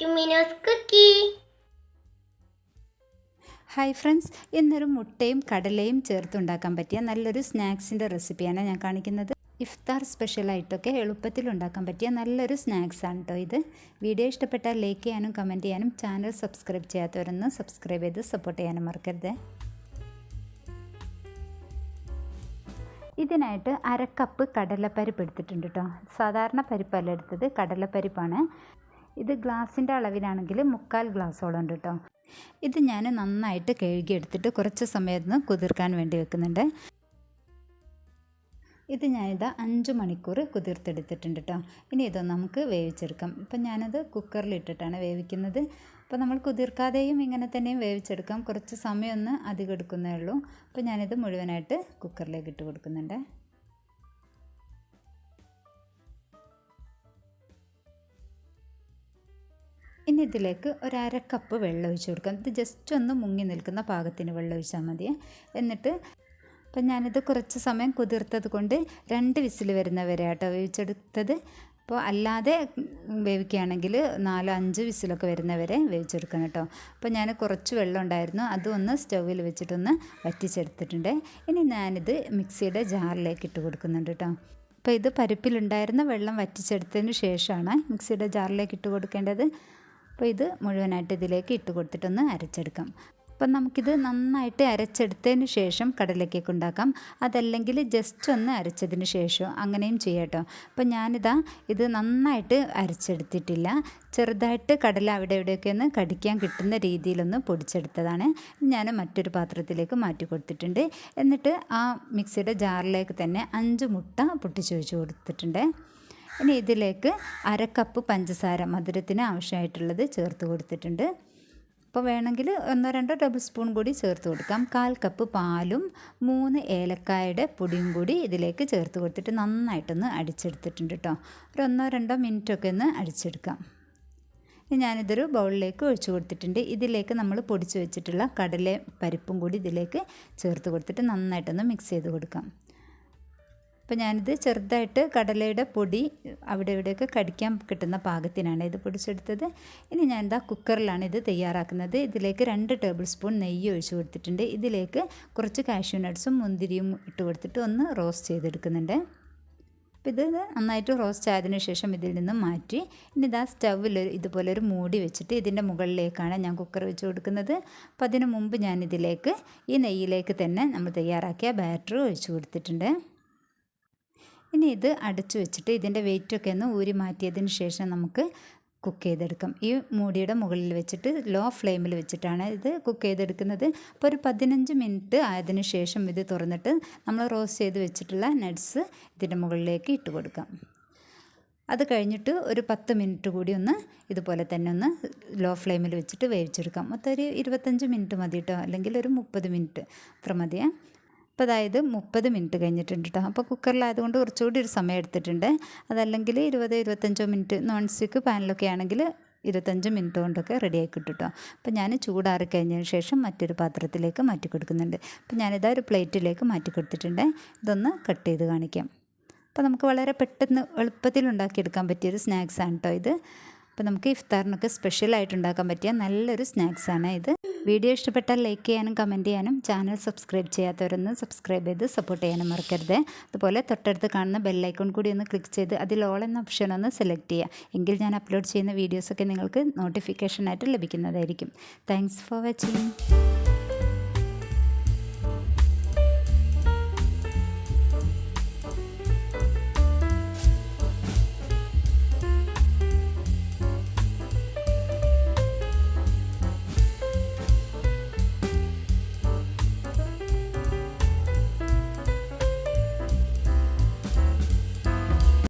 To മിനോസ് Kuki. Hi friends ഇന്നൊരു മുട്ടയും കടലയും ചേർത്തുണ്ടാക്കാൻ പറ്റിയ നല്ലൊരു സ്നാക്സിന്റെ റെസിപ്പിയാണ് ഞാൻ കാണിക്കുന്നത്. ഇഫ്താർ സ്പെഷ്യലായിട്ടൊക്കെ എളുപ്പത്തിൽ ഉണ്ടാക്കാൻ പറ്റിയ നല്ലൊരു സ്നാക്സ് ആണ് കേട്ടോ ഇത്. വീഡിയോ ഇഷ്ടപ്പെട്ടാൽ ലൈക്ക് ചെയ്യാനും കമന്റ് ചെയ്യാനും ചാനൽ സബ്സ്ക്രൈബ് ചെയ്യാത്തവരൊന്ന് സബ്സ്ക്രൈബ് ചെയ്ത് സപ്പോർട്ട് ചെയ്യാനും മറക്കരുത്. ഇതിനായിട്ട് അരക്കപ്പ് കടലപ്പരിപ്പ് എടുത്തിട്ടുണ്ട് കേട്ടോ സാധാരണ പരിപ്പല്ല എടുത്തത് കടലപ്പരിപ്പാണ്. ഇത് ഗ്ലാസിന്റെ അളവിലാണെങ്കിൽ മുക്കാൽ ഗ്ലാസ്സോളം ഉണ്ട് കേട്ടോ. ഇത് ഞാൻ നന്നായിട്ട് കഴുകിയെടുത്തിട്ട് കുറച്ച് സമയത്ത് കുതിർക്കാൻ വേണ്ടി വെക്കുന്നുണ്ട്. ഇത് ഞാനിത് അഞ്ച് മണിക്കൂർ കുതിർത്തെടുത്തിട്ടുണ്ട് കേട്ടോ. ഇനി ഇതോ നമുക്ക് വേവിച്ചെടുക്കാം. ഇപ്പം ഞാനത് കുക്കറിലിട്ടിട്ടാണ് വേവിക്കുന്നത്. അപ്പോൾ നമ്മൾ കുതിർക്കാതെയും ഇങ്ങനെ തന്നെയും വേവിച്ചെടുക്കാം. കുറച്ച് സമയമൊന്ന് അധികം എടുക്കുന്നേ ഉള്ളൂ. അപ്പോൾ ഞാനിത് മുഴുവനായിട്ട് കുക്കറിലേക്ക് ഇട്ട് കൊടുക്കുന്നുണ്ട്. ഇനി ഇതിലേക്ക് ഒരു അര കപ്പ് വെള്ളം ഒഴിച്ച് കൊടുക്കാം. ഇത് ജസ്റ്റ് ഒന്ന് മുങ്ങി നിൽക്കുന്ന പാകത്തിന് വെള്ളം ഒഴിച്ചാൽ മതി. എന്നിട്ട് അപ്പം ഞാനിത് കുറച്ച് സമയം കുതിർത്തത് കൊണ്ട് രണ്ട് വിസിൽ വരുന്നവരെ ആട്ടോ വേവിച്ചെടുത്തത്. അപ്പോൾ അല്ലാതെ വേവിക്കുകയാണെങ്കിൽ നാലോ അഞ്ച് വിസിലൊക്കെ വരുന്നവരെ വേവിച്ചെടുക്കണം കേട്ടോ. അപ്പോൾ ഞാൻ കുറച്ച് വെള്ളം ഉണ്ടായിരുന്നു. അതും ഒന്ന് സ്റ്റൗവിൽ വെച്ചിട്ടൊന്ന് വറ്റിച്ചെടുത്തിട്ടുണ്ട്. ഇനി ഞാനിത് മിക്സിയുടെ ജാറിലേക്ക് ഇട്ട് കൊടുക്കുന്നുണ്ട് കേട്ടോ. അപ്പോൾ ഇത് പരിപ്പിലുണ്ടായിരുന്ന വെള്ളം വറ്റിച്ചെടുത്തതിന് ശേഷമാണ് മിക്സിയുടെ ജാറിലേക്ക് ഇട്ട് കൊടുക്കേണ്ടത്. അപ്പോൾ ഇത് മുഴുവനായിട്ട് ഇതിലേക്ക് ഇട്ട് കൊടുത്തിട്ടൊന്ന് അരച്ചെടുക്കാം. അപ്പം നമുക്കിത് നന്നായിട്ട് അരച്ചെടുത്തതിന് ശേഷം കടലക്കേക്ക് ഉണ്ടാക്കാം. അതല്ലെങ്കിൽ ജസ്റ്റ് ഒന്ന് അരച്ചതിന് ശേഷം അങ്ങനെയും ചെയ്യാട്ടോ അപ്പം ഞാനിതാ ഇത് നന്നായിട്ട് അരച്ചെടുത്തിട്ടില്ല. ചെറുതായിട്ട് കടല അവിടെ ഇവിടെയൊക്കെ ഒന്ന് കടിക്കാൻ കിട്ടുന്ന രീതിയിലൊന്ന് പൊടിച്ചെടുത്തതാണ്. ഞാൻ മറ്റൊരു പാത്രത്തിലേക്ക് മാറ്റി കൊടുത്തിട്ടുണ്ട്. എന്നിട്ട് ആ മിക്സിയുടെ ജാറിലേക്ക് തന്നെ അഞ്ച് മുട്ട പൊട്ടിച്ചു വെച്ച് കൊടുത്തിട്ടുണ്ട്. ഇനി ഇതിലേക്ക് അര കപ്പ് പഞ്ചസാര മധുരത്തിന് ആവശ്യമായിട്ടുള്ളത് ചേർത്ത് കൊടുത്തിട്ടുണ്ട്. അപ്പോൾ വേണമെങ്കിൽ ഒന്നോ രണ്ടോ ടേബിൾ സ്പൂൺ കൂടി ചേർത്ത് കൊടുക്കാം. കാൽ കപ്പ് പാലും മൂന്ന് ഏലക്കായുടെ പൊടിയും കൂടി ഇതിലേക്ക് ചേർത്ത് കൊടുത്തിട്ട് നന്നായിട്ടൊന്ന് അടിച്ചെടുത്തിട്ടുണ്ട് കേട്ടോ. ഒരു ഒന്നോ രണ്ടോ മിനിറ്റൊക്കെ ഒന്ന് അടിച്ചെടുക്കാം. ഞാനിതൊരു ബൗളിലേക്ക് ഒഴിച്ചു കൊടുത്തിട്ടുണ്ട്. ഇതിലേക്ക് നമ്മൾ പൊടിച്ച് വെച്ചിട്ടുള്ള കടല പരിപ്പും കൂടി ഇതിലേക്ക് ചേർത്ത് കൊടുത്തിട്ട് നന്നായിട്ടൊന്ന് മിക്സ് ചെയ്ത് കൊടുക്കാം. അപ്പോൾ ഞാനിത് ചെറുതായിട്ട് കടലയുടെ പൊടി അവിടെ ഇവിടെയൊക്കെ കടിക്കാൻ കിട്ടുന്ന പാകത്തിനാണ് ഇത് പൊടിച്ചെടുത്തത്. ഇനി ഞാൻ എന്താ കുക്കറിലാണ് ഇത് തയ്യാറാക്കുന്നത്. ഇതിലേക്ക് രണ്ട് ടേബിൾ സ്പൂൺ നെയ്യ് ഒഴിച്ചു കൊടുത്തിട്ടുണ്ട്. ഇതിലേക്ക് കുറച്ച് കാഷ്യൂ നട്ട്സും മുന്തിരിയും ഇട്ട് കൊടുത്തിട്ട് ഒന്ന് റോസ്റ്റ് ചെയ്തെടുക്കുന്നുണ്ട്. അപ്പോൾ ഇത് നന്നായിട്ട് റോസ്റ്റ് ആയതിനു ശേഷം ഇതിൽ നിന്ന് മാറ്റി ഇനി ഇതാ സ്റ്റൗവിൽ ഇതുപോലെ ഒരു മൂടി വെച്ചിട്ട് ഇതിന്റെ മുകളിലേക്കാണ് ഞാൻ കുക്കർ വെച്ച് കൊടുക്കുന്നത്. അപ്പോൾ അതിന് മുമ്പ് ഞാൻ ഇതിലേക്ക് ഈ നെയ്യിലേക്ക് തന്നെ നമ്മൾ തയ്യാറാക്കിയ ബാറ്റർ ഒഴിച്ചു കൊടുത്തിട്ടുണ്ട്. ഇനി ഇത് അടച്ചു വെച്ചിട്ട് ഇതിന്റെ വെയിറ്റൊക്കെ ഒന്ന് ഊരി മാറ്റിയതിന് ശേഷം നമുക്ക് കുക്ക് ചെയ്തെടുക്കാം. ഈ മൂടിയുടെ മുകളിൽ വെച്ചിട്ട് ലോ ഫ്ലെയിമിൽ വെച്ചിട്ടാണ് ഇത് കുക്ക് ചെയ്തെടുക്കുന്നത്. അപ്പോൾ ഒരു പതിനഞ്ച് മിനിറ്റ് ആയതിന് ശേഷം ഇത് തുറന്നിട്ട് നമ്മൾ റോസ്റ്റ് ചെയ്ത് വെച്ചിട്ടുള്ള നട്ട്സ് ഇതിന്റെ മുകളിലേക്ക് ഇട്ട് കൊടുക്കാം. അത് കഴിഞ്ഞിട്ട് ഒരു പത്ത് മിനിറ്റ് കൂടി ഒന്ന് ഇതുപോലെ തന്നെ ഒന്ന് ലോ ഫ്ലെയിമിൽ വെച്ചിട്ട് വേവിച്ചെടുക്കാം. മൊത്തം ഒരു ഇരുപത്തഞ്ച് മിനിറ്റ് മതി കേട്ടോ അല്ലെങ്കിൽ ഒരു മുപ്പത് മിനിറ്റ് അത്ര മതിയേ? അപ്പോൾ അതായത് മുപ്പത് മിനിറ്റ് കഴിഞ്ഞിട്ടുണ്ട് കേട്ടോ അപ്പോൾ കുക്കറിലായതുകൊണ്ട് കുറച്ചുകൂടി ഒരു സമയം എടുത്തിട്ടുണ്ട്. അതല്ലെങ്കിൽ ഇരുപത് ഇരുപത്തഞ്ചോ മിനിറ്റ് നോൺ സ്റ്റിക്ക് പാനിലൊക്കെ ആണെങ്കിൽ ഇരുപത്തഞ്ച് മിനിറ്റ് കൊണ്ടൊക്കെ റെഡി കിട്ടും കേട്ടോ അപ്പോൾ ഞാൻ ചൂടാറി കഴിഞ്ഞതിന് ശേഷം മറ്റൊരു പാത്രത്തിലേക്ക് മാറ്റി കൊടുക്കുന്നുണ്ട്. അപ്പോൾ ഞാനിതാ ഒരു പ്ലേറ്റിലേക്ക് മാറ്റി കൊടുത്തിട്ടുണ്ട്. ഇതൊന്ന് കട്ട് ചെയ്ത് കാണിക്കാം. അപ്പോൾ നമുക്ക് വളരെ പെട്ടെന്ന് എളുപ്പത്തിൽ ഉണ്ടാക്കിയെടുക്കാൻ പറ്റിയൊരു സ്നാക്സാണ് കേട്ടോ ഇത്. അപ്പോൾ നമുക്ക് ഇഫ്താറിനൊക്കെ സ്പെഷ്യൽ ആയിട്ട് ഉണ്ടാക്കാൻ പറ്റിയ നല്ലൊരു സ്നാക്സാണ് ഇത്. വീഡിയോ ഇഷ്ടപ്പെട്ടാൽ ലൈക്ക് ചെയ്യാനും കമന്റ് ചെയ്യാനും ചാനൽ സബ്സ്ക്രൈബ് ചെയ്യാത്തവരൊന്ന് സബ്സ്ക്രൈബ് ചെയ്ത് സപ്പോർട്ട് ചെയ്യാനും മറക്കരുത്. അതുപോലെ തൊട്ടടുത്ത് കാണുന്ന ബെല്ലൈക്കൺ കൂടി ഒന്ന് ക്ലിക്ക് ചെയ്ത് അതിൽ ഓൾ എന്ന ഓപ്ഷൻ ഒന്ന് സെലക്ട് ചെയ്യുക. എങ്കിൽ ഞാൻ അപ്ലോഡ് ചെയ്യുന്ന വീഡിയോസൊക്കെ നിങ്ങൾക്ക് നോട്ടിഫിക്കേഷനായിട്ട് ലഭിക്കുന്നതായിരിക്കും. Thanks for watching